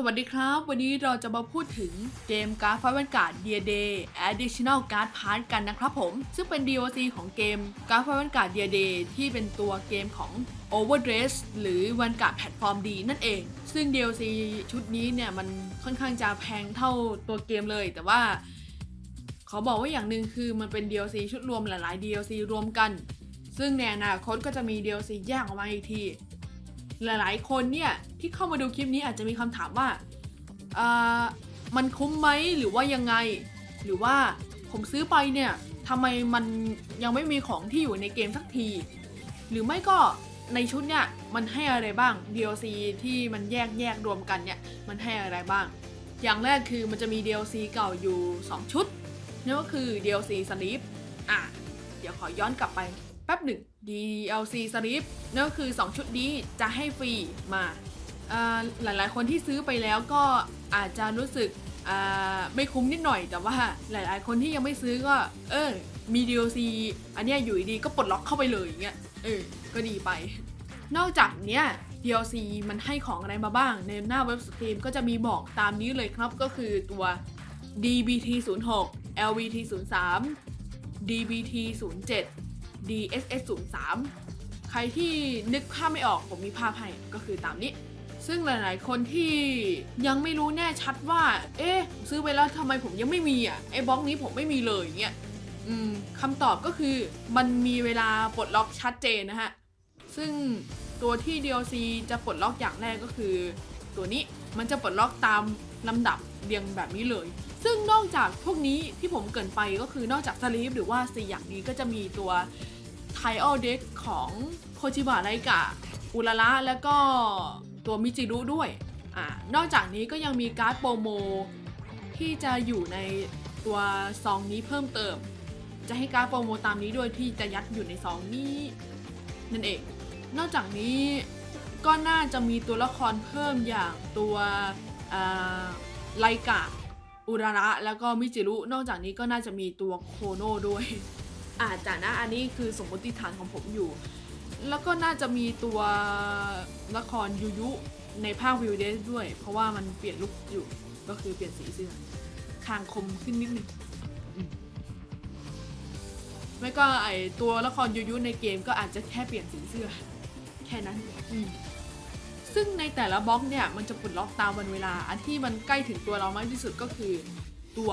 สวัสดีครับ วันนี้เราจะมาพูดถึงเกมการ์ดไฟวันการ์ด Dear Day Additional Card Pass กันนะครับผม ซึ่งเป็น DLC ของเกมการ์ดไฟวันการ์ด Dear Day ที่เป็นตัวเกมของ Overdress หรือวันการ์ดแพลตฟอร์มดีนั่นเอง ซึ่ง DLC ชุดนี้เนี่ยมันค่อนข้างจะแพงเท่าตัวเกมเลย แต่ว่า ขอบอกว่าอย่างหนึ่งคือมันเป็น DLC ชุดรวมหลาย ๆ DLC รวมกัน ซึ่งในอนาคตก็จะมี DLC แยกออกมาอีกที หลายๆ คนเนี่ยที่เข้ามาดูคลิปนี้อาจจะมีคำถามว่าเอ่อมันคุ้มไหมหรือว่ายังไง หรือว่าผมซื้อไปเนี่ยทำไมมันยังไม่มีของที่อยู่ในเกมสักที หรือไม่ก็ในชุดเนี่ยมันให้อะไรบ้าง DLC ที่มันแยกแยกรวมกันเนี่ยมันให้อะไรบ้าง อย่างแรกคือมันจะมี DLC เก่าอยู่ 2 ชุดนั่นก็คือ DLC Sleep อะ เดี๋ยวขอย้อนกลับไป แป๊บหนึ่ง DLC Sleep นั่นก็คือ 2 ชุดนี้จะให้ฟรีมาอ่าหลายๆ คนที่ซื้อไปแล้วก็อาจจะรู้สึกไม่คุ้มนิดหน่อย แต่ว่าหลายๆ คนที่ยังไม่ซื้อก็ เออ มี DLC อันนี้อยู่ดีก็ปลดล็อกเข้าไปเลยอย่างเงี้ย เออ ก็ดีไป นอกจากเนี้ย DLC มันให้ของอะไรมาบ้าง ในหน้าเว็บสตรีมก็จะมีบอกตามนี้เลยครับก็คือตัว DBT 0 6 LVT 0 3 DBT 0 7 DSS 0 3ใครที่นึกภาพไม่ออกผมมีภาพให้ก็คือตามนี้ ซึ่งหลาย ๆ คนที่ยังไม่รู้แน่ชัดว่า เอ๊ะ ซื้อไปแล้วทำไมผมยังไม่มีอะไอ้บล็อกนี้ผมไม่มีเลยอย่างเงี้ยอืมคำตอบก็คือมันมีเวลาปลดล็อกชัดเจนนะฮะ ซึ่งตัวที่ DLC จะปลดล็อกอย่างแรกก็คือ ตัวนี้มันจะปลดล็อกตามลำดับเรียงแบบนี้เลย ซึ่งนอกจากพวกนี้ที่ผมเกินไปก็คือนอกจากสลีฟหรือว่าสี่อย่างนี้ก็จะมีตัว ไทออเด็กของโคจิบะไรกะอุระะแล้วก็ตัวมิจิรุด้วยอ่านอกจากนี้ก็ยังมีการ์ดโปรโมที่จะอยู่ในตัวซองนี้เพิ่มเติม จะให้การ์ดโปรโมตามนี้ด้วยที่จะยัดอยู่ในซองนี้นั่นเอง นอกจากนี้ก็น่าจะมีตัวละครเพิ่มอย่างตัวไลกะอุระระแล้วก็มิจิรุ นอกจากนี้ก็น่าจะมีตัวโคโน่ด้วย อาจจะนะอันนี้คือสมมติฐานของผมอยู่ แล้วก็น่าจะมีตัวละครยูยุในภาควิวเดสด้วย เพราะว่ามันเปลี่ยนลุคอยู่ก็คือเปลี่ยนสีเสื้อคางคมขึ้นนิดนึงอืมไม่ก็ไอตัวละครยูยุในเกมก็อาจจะแค่เปลี่ยนสีเสื้อ แค่นั้นอืมซึ่งในแต่ละบล็อกเนี่ยมันจะปลดล็อกตามวันเวลา อันที่มันใกล้ถึงตัวเรามากที่สุดก็คือตัว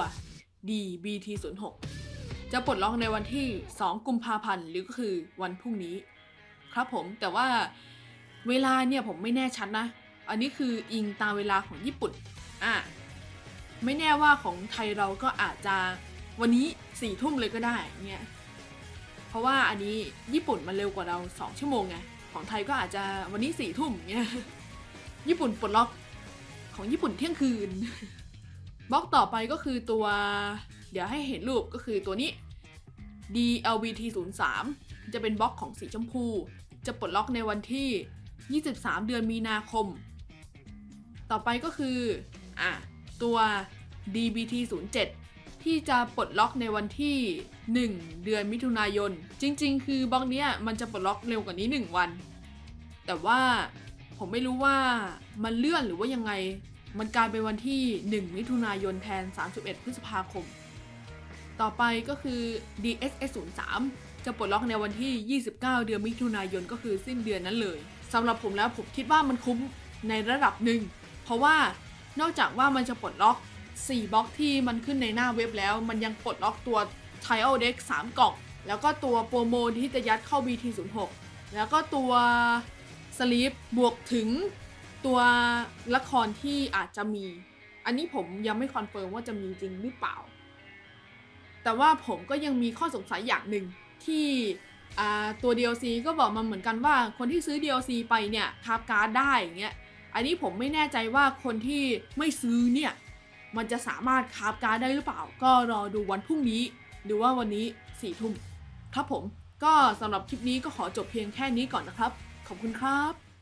DBT06 จะปลดล็อกในวันที่ 2 กุมภาพันธ์หรือก็คือวันพรุ่งนี้ ครับผมแต่ว่าเวลาเนี่ยผมไม่แน่ชัดนะ อันนี้คืออิงตามเวลาของญี่ปุ่นอะไม่แน่ว่าของไทยเราก็อาจจะวันนี้สี่ทุ่มเลยก็ได้เนี่ยเพราะว่าอันนี้ญี่ปุ่นมันเร็วกว่าเรา 2 ชั่วโมงไงของไทยก็อาจจะวันนี้สี่ทุ่มเนี่ยญี่ปุ่นปลดล็อกของญี่ปุ่นเที่ยงคืนบล็อกต่อไปก็คือตัว เดี๋ยวให้เห็นรูปก็คือตัวนี้ DLBT 0 3 จะเป็นบล็อกของสีชมพู จะปลดล็อกในวันที่ 23 เดือนมีนาคม ต่อไปก็คืออะตัว DBT 0 7 ที่จะปลดล็อกในวันที่ 1 เดือนมิถุนายน จริง ๆ คือบล็อกเนี้ยมันจะปลดล็อกเร็วกว่านี้ 1 วัน แต่ว่าผมไม่รู้ว่ามันเลื่อนหรือว่ายังไง มันกลายเป็นวันที่ 1 มิถุนายนแทน 31 พฤษภาคม ต่อไปก็คือ DSS 0 3จะปลดล็อกในวันที่ 29 เดือนมิถุนายนก็คือสิ้นเดือนนั้นเลยสำหรับผมแล้วผมคิดว่ามันคุ้มในระดับหนึ่ง เพราะว่านอกจากว่ามันจะปลดล็อก 4 บล็อกที่มันขึ้นในหน้าเว็บแล้ว มันยังปลดล็อกตัว Trial Deck 3 กล่อง แล้วก็ตัวโปรโมที่จะยัดเข้า BT 0 6 แล้วก็ตัว Sleep บวกถึงตัวละครที่อาจจะมี อันนี้ผมยังไม่คอนเฟิร์มว่าจะมีจริงหรือเปล่า แต่ว่าผมก็ยังมีข้อสงสัยอย่างหนึ่งที่ตัว DLC ก็บอกมาเหมือนกันว่าคนที่ซื้อ DLC ไปเนี่ยคาฟการ์ดได้อย่างเงี้ย อันนี้ผมไม่แน่ใจว่าคนที่ไม่ซื้อเนี่ย มันจะสามารถคาฟการ์ดได้หรือเปล่า ก็รอดูวันพรุ่งนี้ หรือว่าวันนี้สี่ทุ่มครับผม ก็สำหรับคลิปนี้ก็ขอจบเพียงแค่นี้ก่อนนะครับ ขอบคุณครับ